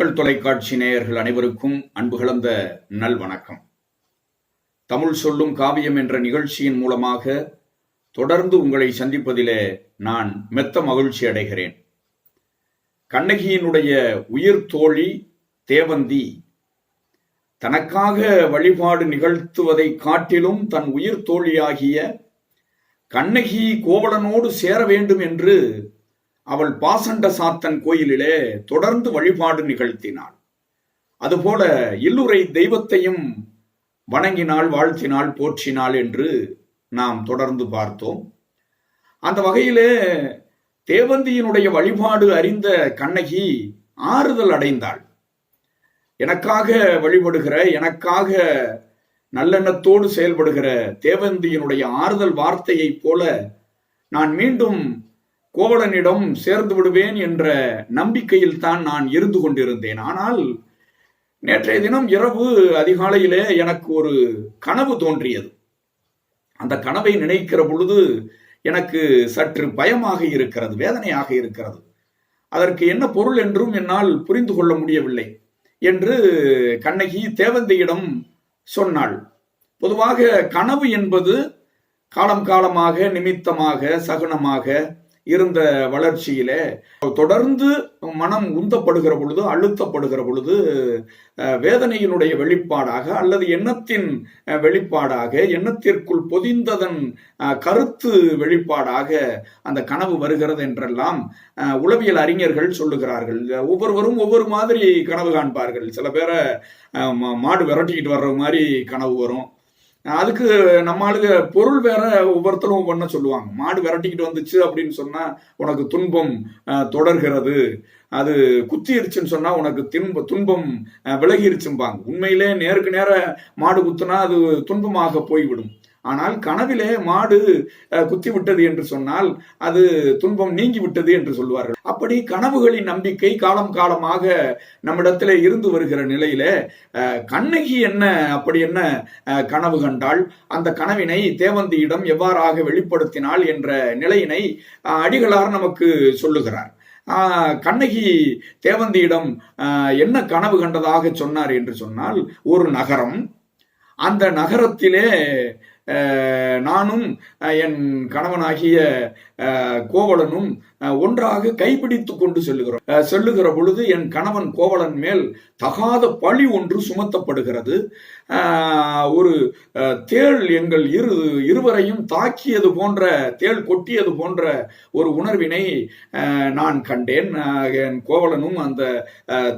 மக்கள் தொலைக்காட்சி நேயர்கள் அனைவருக்கும் அன்பு கலந்த நல் வணக்கம். தமிழ் சொல்லும் காவியம் என்ற நிகழ்ச்சியின் மூலமாக தொடர்ந்து உங்களை சந்திப்பதிலே நான் மெத்த மகிழ்ச்சி அடைகிறேன். கண்ணகியினுடைய உயிர் தோழி தேவந்தி தனக்காக வழிபாடு நிகழ்த்துவதை காட்டிலும் தன் உயிர் தோழியாகிய கண்ணகி கோவலனோடு சேர வேண்டும் என்று அவள் பாசண்ட சாத்தன் கோயிலிலே தொடர்ந்து வழிபாடு நிகழ்த்தினாள். அதுபோல இல்லுரை தெய்வத்தையும் வணங்கினால் வாழ்த்தினால் போற்றினாள் என்று நாம் தொடர்ந்து பார்த்தோம். அந்த வகையிலே தேவந்தியினுடைய வழிபாடு அறிந்த கண்ணகி ஆறுதல் அடைந்தாள். எனக்காக வழிபடுகிற எனக்காக நல்லெண்ணத்தோடு செயல்படுகிற தேவந்தியினுடைய ஆறுதல் வார்த்தையைப் போல நான் மீண்டும் கோவலனிடம் சேர்ந்து விடுவேன் என்ற நம்பிக்கையில் தான் நான் இருந்து கொண்டிருந்தேன். ஆனால் நேற்றைய தினம் இரவு அதிகாலையிலே எனக்கு ஒரு கனவு தோன்றியது. அந்த கனவை நினைக்கிற பொழுது எனக்கு சற்று பயமாக இருக்கிறது வேதனையாக இருக்கிறது. அதற்கு என்ன பொருள் என்றும் என்னால் புரிந்து கொள்ள முடியவில்லை என்று கண்ணகி தேவந்தையிடம் சொன்னாள். பொதுவாக கனவு என்பது காலம் காலமாக நிமித்தமாக சகுனமாக இருந்த வளர்ச்சியிலே தொடர்ந்து மனம் உந்தப்படுகிற பொழுது அழுத்தப்படுகிற பொழுது வேதனையினுடைய வெளிப்பாடாக அல்லது எண்ணத்தின் வெளிப்பாடாக எண்ணத்திற்குள் பொதிந்ததன் கருத்து வெளிப்பாடாக அந்த கனவு வருகிறது என்றெல்லாம் உளவியல் அறிஞர்கள் சொல்லுகிறார்கள். ஒவ்வொருவரும் ஒவ்வொரு மாதிரி கனவு காண்பார்கள். சில பேரை மாடு விரட்டிக்கிட்டு வர்ற மாதிரி கனவு வரும். அதுக்கு நம்ம ஆளுங்க பொருள் வேற ஒவ்வொருத்தரும் ஒவ்வொன்ன சொல்லுவாங்க. மாடு விரட்டிக்கிட்டு வந்துச்சு அப்படின்னு சொன்னா உனக்கு துன்பம் தொடர்கிறது. அது குத்திருச்சுன்னு சொன்னா உனக்கு துன்ப துன்பம் விலகிருச்சும்பாங்க. உண்மையிலே நேருக்கு நேர மாடு குத்துனா அது துன்பமாக போய்விடும். ஆனால் கனவிலே மாடு குத்தி விட்டது என்று சொன்னால் அது துன்பம் நீங்கி விட்டது என்று சொல்வார்கள். அப்படி கனவுகளின் நம்பிக்கை காலம் காலமாக நம்மிடத்திலே இருந்து வருகிற நிலையில கண்ணகி என்ன அப்படி என்ன கனவு கண்டால் அந்த கனவினை தேவந்தியிடம் எவ்வாறாக வெளிப்படுத்தினாள் என்ற நிலையினை அடிகளார் நமக்கு சொல்லுகிறார். கண்ணகி தேவந்தியிடம் என்ன கனவு கண்டதாக சொன்னார் என்று சொன்னால் ஒரு நகரம். அந்த நகரத்திலே நானும் என் கணவனாகிய கோவலனும் ஒன்றாக கைப்பிடித்து கொண்டு செல்லுகிறோம். செல்லுகிற பொழுது என் கணவன் கோவலன் மேல் தகாத பழி ஒன்று சுமத்தப்படுகிறது. ஒரு தேள் எங்கள் இரு இருவரையும் தாக்கியது போன்ற தேள் கொட்டியது போன்ற ஒரு உணர்வினை நான் கண்டேன். என் கோவலனும் அந்த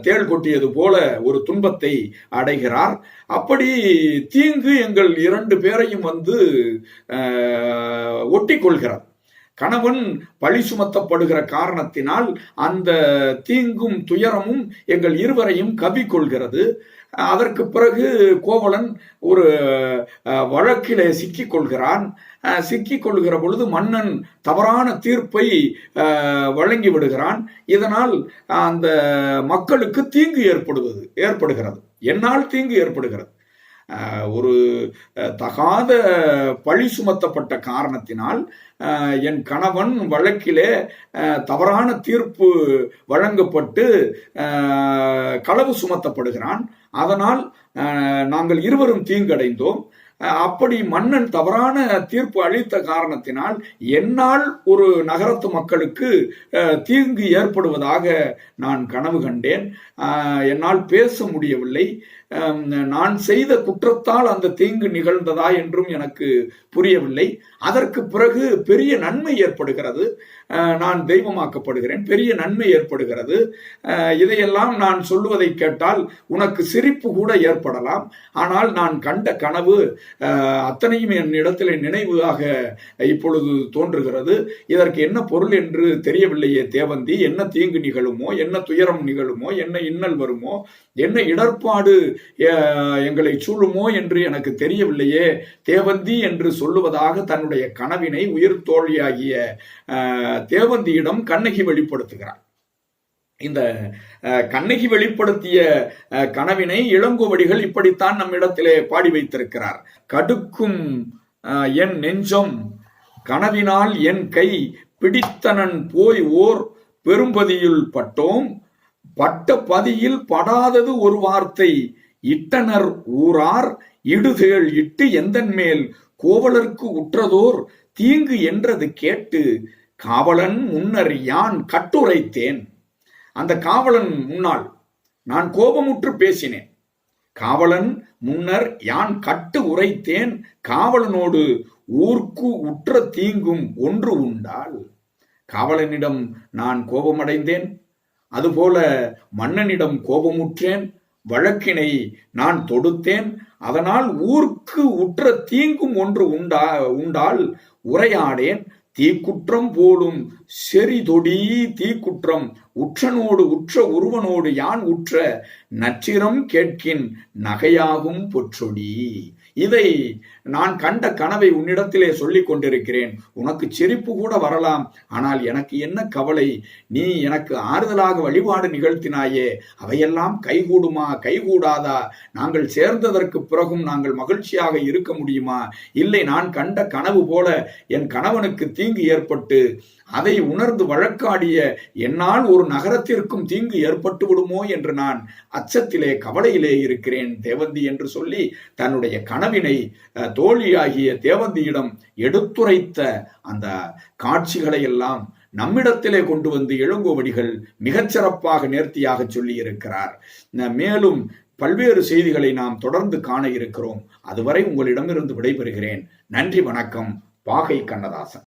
தேள் கொட்டியது போல ஒரு துன்பத்தை அடைகிறார். அப்படி தீங்கு எங்கள் இரண்டு பேரையும் வந்து ஒட்டி கொள்கிறார். கணவன் பழி சுமத்தப்படுகிற காரணத்தினால் அந்த தீங்கும் துயரமும் எங்கள் இருவரையும் கவி கொள்கிறது அதற்கு பிறகு கோவலன் ஒரு வழக்கிலே சிக்கிக் கொள்கிறான் சிக்கிக் கொள்கிற பொழுது மன்னன் தவறான தீர்ப்பை வழங்கி விடுகிறான். இதனால் அந்த மக்களுக்கு தீங்கு ஏற்படுவது ஏற்படுகிறது. என்னால் தீங்கு ஏற்படுகிறது. ஒரு தகாத பழி சுமத்தப்பட்ட காரணத்தினால் என் கணவன் வழக்கிலே தவறான தீர்ப்பு வழங்கப்பட்டு களவு சுமத்தப்படுகிறான். அதனால் நாங்கள் இருவரும் தீங்கடைந்தோம். அப்படி மன்னன் தவறான தீர்ப்பு அளித்த காரணத்தினால் என்னால் ஒரு நகரத்து மக்களுக்கு தீங்கு ஏற்படுவதாக நான் கனவு கண்டேன். என்னால் பேச முடியவில்லை. நான் செய்த குற்றத்தால் அந்த தீங்கு நிகழ்ந்ததா என்றும் எனக்கு புரியவில்லை. அதற்கு பிறகு பெரிய நன்மை ஏற்படுகிறது. நான் தெய்வமாக்கப்படுகிறேன். பெரிய நன்மை ஏற்படுகிறது. இதையெல்லாம் நான் சொல்லுவதை கேட்டால் உனக்கு சிரிப்பு கூட ஏற்படலாம். ஆனால் நான் கண்ட கனவு அத்தனையும் என் இடத்தில் நினைவாக இப்பொழுது தோன்றுகிறது. இதற்கு என்ன பொருள் என்று தெரியவில்லையே தேவந்தி. என்ன தீங்கு நிகழுமோ என்ன துயரம் நிகழுமோ என்ன இன்னல் வருமோ என்ன இடர்பாடு எங்களை சூழுமோ என்று எனக்கு தெரியவில்லையே. தேவந்தி என்று சொல்லுவதாக தன்னுடைய கனவினை உயிர் தோழியாகிய தேவந்தியிடம் கண்ணகி வெளிப்படுத்துகிறார் இந்த கண்ணகி வெளிப்படுத்திய கனவினை இளங்கோவடிகள் இப்படித்தான் நம்மிடத்திலே பாடி வைத்திருக்கிறார். கடுக்கும் என் நெஞ்சம் கனவினால் என் கை பிடித்தனன் போய் ஓர் பெரும்பதியுள் பட்டோம். பட்ட பதியில் படாதது ஒரு வார்த்தை இட்டனர் ஊரார் இடுதேள் இட்டு எந்தன் மேல் கோவலர்க்கு உற்றதோர் தீங்கு என்றது கேட்டு காவலன் முன்னர் யான் கட்டுரைத்தேன். அந்த காவலன் முன்னால் நான் கோபமுற்று பேசினேன். காவலன் முன்னர் யான் கட்டு உரைத்தேன் காவலனோடு ஊர்க்கு உற்ற தீங்கும் ஒன்று உண்டால்? காவலனிடம் நான் கோபமடைந்தேன் அதுபோல மன்னனிடம் கோபமுற்றேன் வழக்கினை நான் தொடுத்தேன் அதனால் ஊர்க்கு உற்ற தீங்கும் ஒன்று உண்டா உண்டால் உரையாடேன் தீக்குற்றம் போலும் செறிதொடி தீக்குற்றம். உற்றனோடு உற்ற உருவனோடு யான் உற்ற நச்சிரம் கேட்கின் நகையாகும் பொற்றொடி. இதை நான் கண்ட கனவை உன்னிடத்திலே சொல்லிக் கொண்டிருக்கிறேன். உனக்கு சிரிப்பு கூட வரலாம். ஆனால் எனக்கு என்ன கவலை? நீ எனக்கு ஆறுதலாக வழிபாடு நிகழ்த்தினாயே. அவையெல்லாம் கைகூடுமா? கைகூடாதா? நாங்கள் சேர்ந்ததற்கு பிறகும் நாங்கள் மகிழ்ச்சியாக இருக்க முடியுமா? இல்லை நான் கண்ட கனவு போல என் கணவனுக்கு தீங்கு ஏற்பட்டு அதை உணர்ந்து வழக்காடிய என்னால் ஒரு நகரத்திற்கும் தீங்கு ஏற்பட்டு விடுமோ என்று நான் அச்சத்திலே கவலையிலே இருக்கிறேன் தேவந்தி என்று சொல்லி தன்னுடைய கனவினை தோழியாகிய தேவந்தியிடம் எடுத்துரைத்த அந்த காட்சிகளை எல்லாம் நம்மிடத்திலே கொண்டு வந்து இளங்கோவடிகள் மிகச்சிறப்பாக நேர்த்தியாக சொல்லி இருக்கிறார் மேலும் பல்வேறு செய்திகளை நாம் தொடர்ந்து காண இருக்கிறோம். அதுவரை உங்களிடமிருந்து விடைபெறுகிறேன். நன்றி வணக்கம். பாகை கண்ணதாசன்.